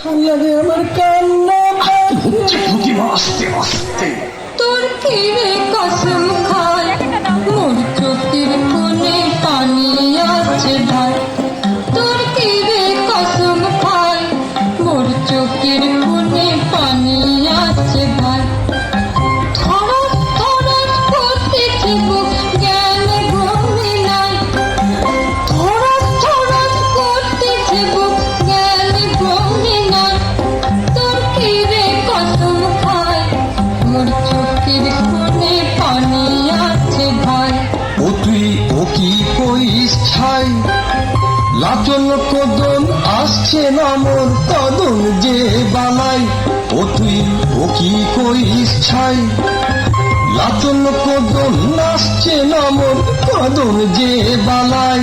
লাগে আমার কান্না প্রতিমা আস্তে আস্তে। তোর কিরে কসম খায় মোর চোখের কোণে পানি আছে ভাই তোর কিরে কসম খায় মোর চোখের কোণে কি করিস ছাই? লাচন কদম আসছে না মোর কদম যে বালাই। ও তুই, ও কি করিস ছাই? লাচন কদম আসছে না মোর কদম যে বালাই।